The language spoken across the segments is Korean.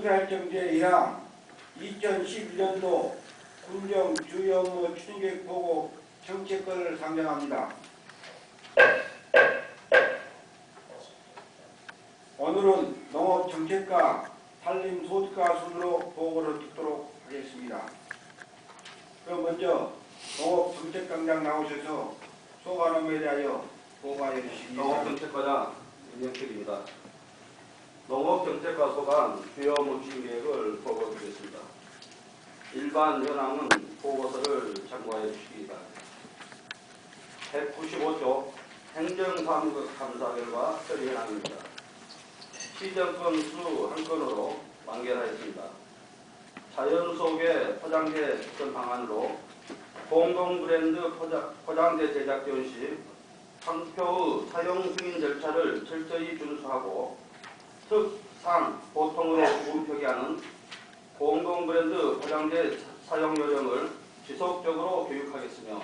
우달정제에 의한 2011년도 군정 주요 업무 추진계획 보고 정책권을 상정합니다. 오늘은 농업정책과 산림소득과 순으로 보고를 듣도록 하겠습니다. 그럼 먼저 농업정책과장 나오셔서 소관업에 대하여 보고하여 주시기 바랍니다. 농업정책과장 임영택입니다. 농업정책과 소관 주요 문진 계획을 보고 드리겠습니다. 일반 현황은 보고서를 참고하여 주시기 바랍니다. 195조 행정사무국 감사 결과 처리 현황입니다. 시정 건 수 한 건으로 완결하였습니다. 자연 속의 포장재 접근 방안으로 공동 브랜드 포장, 포장재 제작 지원 시 상표의 사용 승인 절차를 철저히 준수하고 특상 보통으로 구분 표기하는 공동 브랜드 포장재 사용 요령을 지속적으로 교육하겠으며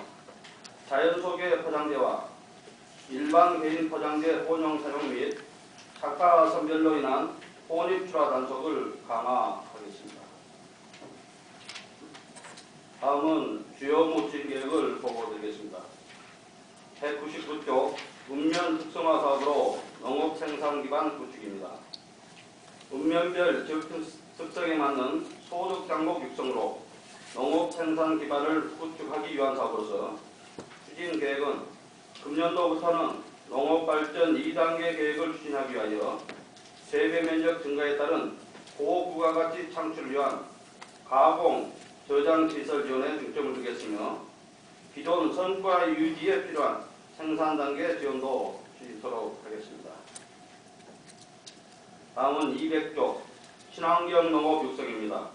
자연 속의 포장재와 일반 개인 포장재 혼용 사용 및 작가 선별로 인한 혼입 출하 단속을 강화하겠습니다. 다음은 주요 모집 계획을 보고드리겠습니다. 199조 읍면 특성화 사업으로 농업 생산 기반 구축입니다. 읍면별 지역 특성에 맞는 소득 장목 육성으로 농업 생산 기반을 구축하기 위한 사업으로서 추진 계획은 금년도부터는 농업 발전 2단계 계획을 추진하기 위하여 재배 면적 증가에 따른 고부가 가치 창출을 위한 가공, 저장 시설 지원에 중점을 두겠으며 기존 성과 유지에 필요한 생산 단계 지원도 주도록 하겠습니다. 다음은 200조 친환경 농업 육성입니다.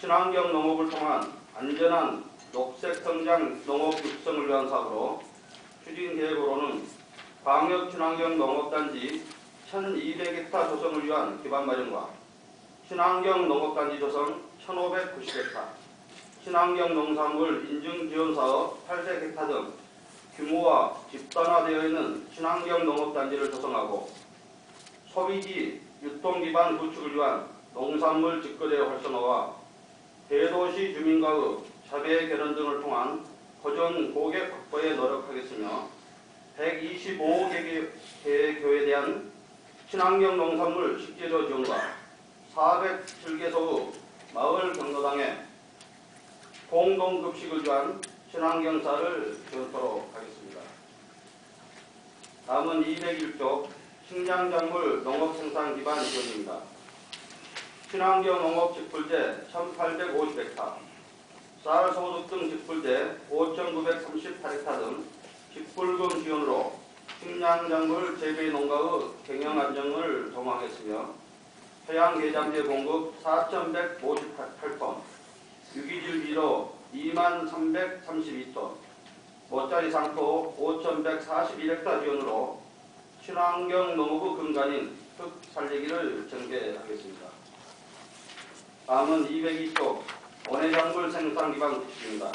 친환경 농업을 통한 안전한 녹색 성장 농업 육성을 위한 사업으로 추진 계획으로는 광역 친환경 농업단지 1200헥타 조성을 위한 기반 마련과 친환경 농업단지 조성 1590헥타, 친환경 농산물 인증 지원 사업 800헥타 등 규모와 집단화되어 있는 친환경 농업단지를 조성하고 소비지 유통 기반 구축을 위한 농산물 직거래 활성화와 대도시 주민과의 자배 결혼 등을 통한 고정 고객 확보에 노력하겠으며 125개 교회에 대한 친환경 농산물 식재료 지원과 407개소의 마을 경로당에 공동급식을 위한 친환경사를 지원토록 하겠습니다. 다음은 201조 식량작물 농업생산 기반 지원입니다. 친환경 농업 직불제 1850헥타, 쌀 소득 등 직불제 5938헥타 등 직불금 지원으로 식량작물 재배 농가의 경영 안정을 도모하겠으며 해양게장제 공급 4,158톤, 유기질 비료 2만 332톤, 모짜리 상토 5,141헥타 지원으로 친환경 농업의 근간인 흙 살리기를 전개하겠습니다. 다음은 202조 원해작물 생산 기반 구축입니다.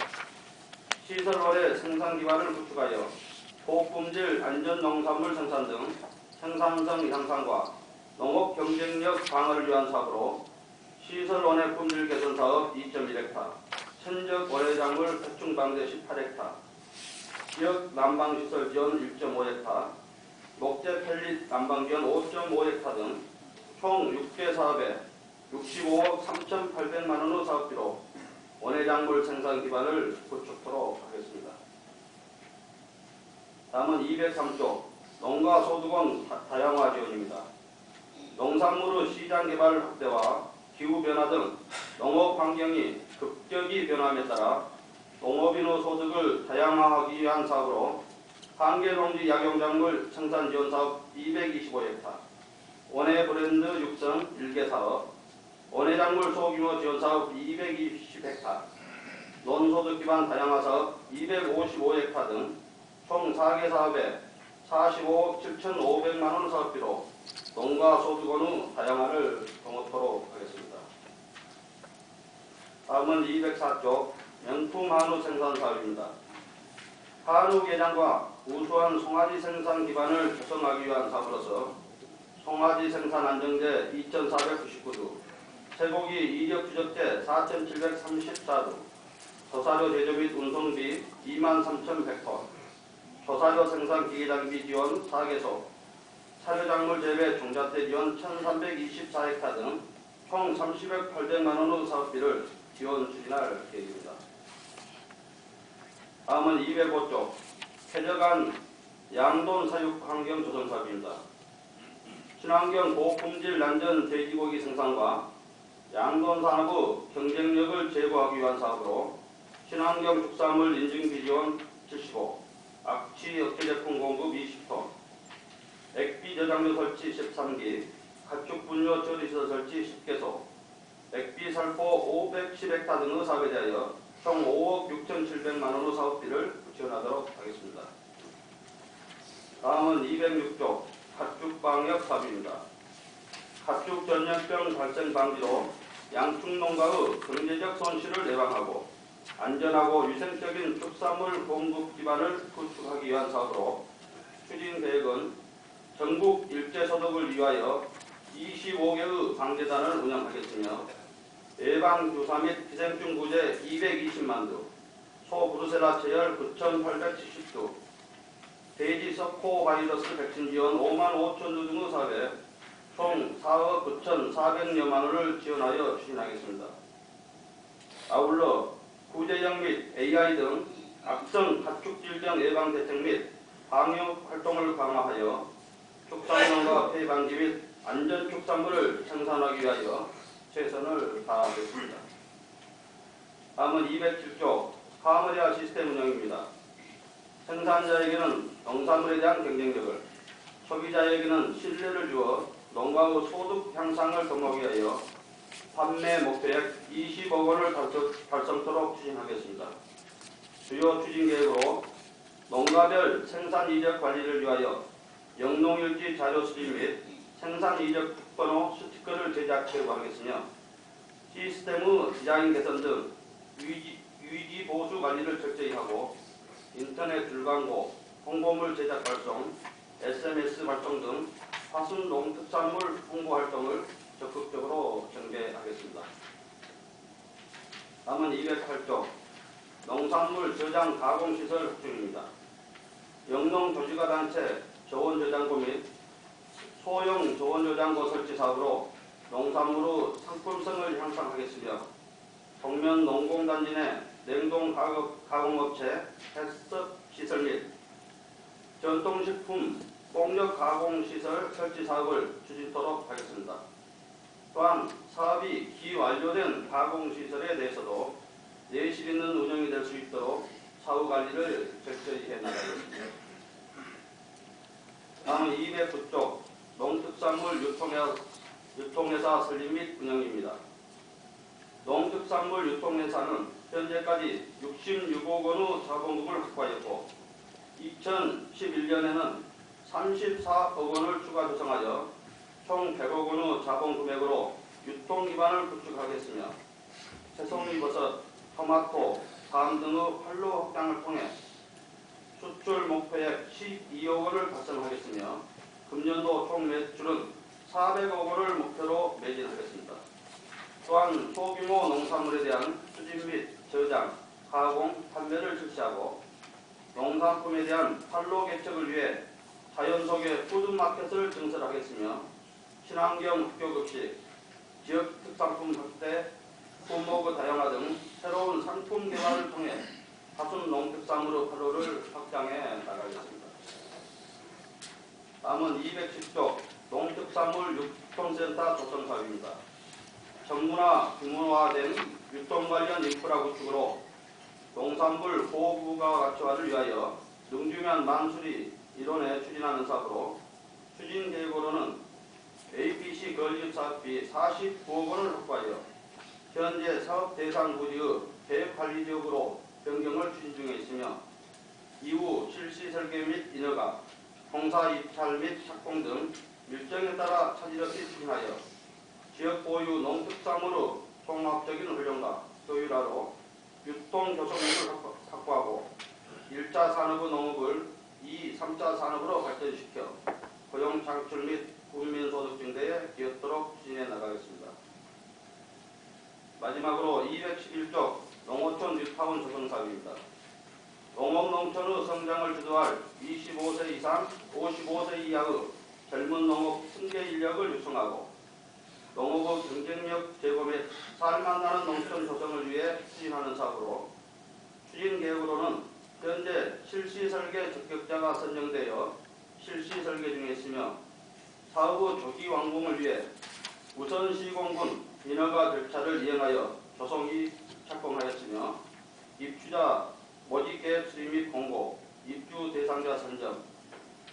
시설원의 생산 기반을 구축하여 고품질 안전 농산물 생산 등 생산성 향상과 농업 경쟁력 강화를 위한 사업으로 시설 원해 품질 개선 사업 2.1헥타, 천적 원해작물 해충 방제 18헥타, 지역 난방시설 지원 1.5헥타, 목재 펠릿 난방 지원 5.5헥타 등 총 6개 사업에 65억 3,800만 원의 사업비로 원해작물 생산 기반을 구축토록 하겠습니다. 다음은 203조 농가 소득원 다양화 지원입니다. 농산물의 시장 개발 확대와 기후 변화 등 농업 환경이 급격히 변함에 따라 농업인의 소득을 다양화하기 위한 사업으로 한계농지 약용작물 생산 지원 사업 225헥타, 원예 브랜드 육성 1개 사업, 원예 작물 소규모 지원 사업 220헥타, 논소득 기반 다양화 사업 255헥타 등 총 4개 사업에 45억 7,500만 원 사업비로 농가 소득원의 다양화를 도모토록 하겠습니다. 다음은 204조 명품 한우 생산 사업입니다. 한우 개장과 우수한 송아지 생산 기반을 조성하기 위한 사업으로서 송아지 생산 안정제 2,499주, 쇠고기 이력 주적제 4,734두, 조사료 제조 및 운송비 23,100톤, 조사료 생산 기계장비 지원 4개소, 사료작물 재배 종자대 지원 1,324헥타 등 총 30억 800만 원의 사업비를 지원 추진할 계획입니다. 다음은 205쪽 쾌적한 양돈 사육 환경 조성 사업입니다. 친환경 고품질 난전 돼지고기 생산과 양돈 산업의 경쟁력을 제고하기 위한 사업으로 친환경 축산물 인증비 지원 75, 악취 억제 제품 공급 20톤, 액비 저장소 설치 13기, 가축 분뇨 처리시설 설치 10개소, 액비 살포 510헥타 등의 사업에 대하여 총 5억 6,700만 원의 사업비를 지원하도록 하겠습니다. 다음은 206조 가축 방역 사업입니다. 가축 전염병 발생 방지로 양축 농가의 경제적 손실을 예방하고 안전하고 위생적인 축산물 공급 기반을 구축하기 위한 사업으로 추진 계획은 전국 일제 소득을 위하여 25개의 방재단을 운영하겠으며 예방 주사 및 기생충 구제 220만 두, 소 브루셀라 체열 9,870두, 돼지 서코 바이러스 백신 지원 5만 5천 두 등의 사업에 총 4억 9,400여만 원을 지원하여 추진하겠습니다. 아울러 구제형 및 AI 등 악성 가축 질병 예방 대책 및 방역 활동을 강화하여 축산농가 폐 방지 및 안전 축산물을 생산하기 위하여 최선을 다하겠습니다. 다음은 207조 파머리아 시스템 운영입니다. 생산자에게는 농산물에 대한 경쟁력을, 소비자에게는 신뢰를 주어 농가의 소득 향상을 도모하기 위하여 판매 목표액 20억 원을 달성, 달성토록 추진하겠습니다. 주요 추진 계획으로 농가별 생산 이력 관리를 위하여 영농일지 자료 수집 및 생산 이력 특번호 스티커를 제작 제공하겠으며 시스템의 디자인 개선 등 유지, 유지 보수 관리를 철저히 하고 인터넷 줄광고, 홍보물 제작 활동, SMS 활동 등 화순 농특산물 홍보 활동을 적극적으로 전개하겠습니다. 다음은 208조 농산물 저장 가공시설 확충입니다. 영농 조직화 단체 저온저장고 및 소형 저온저장고 설치 사업으로 농산물의 상품성을 향상하겠으며 동면 농공단지 내 냉동 가공- 가공업체 햇섭 시설 및 전통식품 공력 가공시설 설치 사업을 추진토록 하겠습니다. 또한 사업이 기완료된 가공시설에 대해서도 내실 있는 운영이 될 수 있도록 사후 관리를 철저히 해나가겠습니다. 다음은 209쪽 농특산물 유통회사, 설립 및 운영입니다. 농특산물 유통회사는 현재까지 66억 원의 자본금을 확보하였고 2011년에는 34억 원을 추가 조성하여 총 100억 원의 자본 금액으로 유통 기반을 구축하겠으며 새송이버섯, 토마토, 밤 등의 활로 확장을 통해 수출 목표액 12억 원을 달성하겠으며 금년도 총 매출은 400억 원을 목표로 매진하겠습니다. 또한 소규모 농산물에 대한 수집 및 저장, 가공, 판매를 실시하고 농산품에 대한 판로 개척을 위해 자연 속의 푸드마켓을 증설하겠으며 친환경 학교 급식, 지역 특산품 확대, 품목의 다양화 등 새로운 상품 개발을 통해 하순 농특산물의 판로를 확장해 나가겠습니다. 다음은 210조 농특산물 유통센터 조성 사업입니다. 정부나 규모화된 유통 관련 인프라 구축으로 농산물 보호부가 가치화를 위하여 능주면 만수리 일원에 추진하는 사업으로 추진 계획으로는 APC 건립 사업비 49억 원을 확보하여 현재 사업 대상 부지의 계획 관리 지역으로 변경을 추진 중에 있으며 이후 실시 설계 및 인허가, 공사 입찰 및 착공 등 일정에 따라 차질 없이 추진하여 지역 보유 농특산물의 종합적인 활용과 효율화로 유통 교섭력을 확보- 확보하고 1차 산업의 농업을 2, 3차 산업으로 발전시켜 고용 창출 및 국민 소득 증대에 기여토록 추진해 나가겠습니다. 마지막으로 211쪽 농어촌 뉴타운 조성 사업입니다. 농업농촌의 성장을 주도할 25세 이상, 55세 이하의 젊은 농업 승계 인력을 육성하고 농업의 경쟁력 제고 및 살만나는 농촌 조성을 위해 추진하는 사업으로 추진 계획으로는 현재 실시 설계 적격자가 선정되어 실시 설계 중에 있으며 사업의 조기 완공을 위해 우선 시공군 인허가 절차를 이행하여 조성이 착공하였으며 입주자 모집 계획 수립 및 공고, 입주 대상자 선정,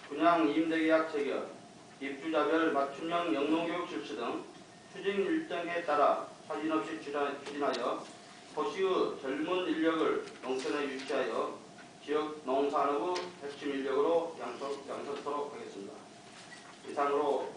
분양 임대계약 체결, 입주자별 맞춤형 영농교육 실시 등 추진 일정에 따라 사진 없이 추진- 추진하여 도시의 젊은 인력을 농촌에 유치하여 지역 농산업의 핵심 인력으로 양성, 양성토록 하겠습니다. 이상으로